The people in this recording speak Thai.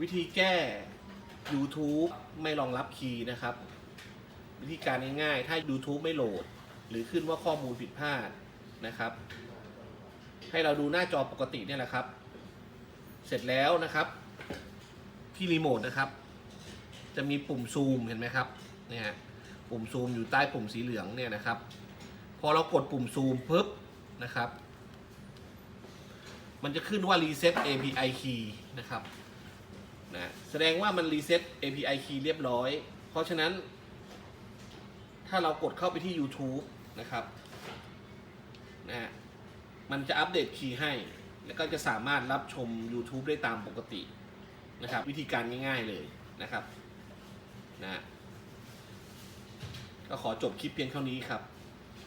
วิธีแก้ YouTube ไม่รองรับคีย์นะครับ วิธีการง่ายๆ ถ้า YouTube ไม่โหลด หรือขึ้นว่าข้อมูลผิดพลาดนะครับ ให้เราดูหน้าจอปกติเนี่ยแหละครับ เสร็จแล้วนะครับ ที่รีโมทนะครับ จะมีปุ่มซูมเห็นไหมครับเนี่ยฮะปุ่มซูมอยู่ใต้ปุ่มสีเหลืองเนี่ยนะครับ พอเรากดปุ่มซูมปุ๊บนะครับ มันจะขึ้นว่า reset API key นะครับ นะแสดงว่ามัน reset API key เรียบร้อย เพราะฉะนั้น ถ้าเรากดเข้าไปที่ YouTube นะครับนะฮะมันจะอัปเดตคีย์ให้ แล้วก็จะสามารถรับชม YouTube ได้ตามปกตินะครับ วิธีการง่ายๆเลยนะครับนะฮะก็ขอจบคลิปเพียงเท่านี้ครับ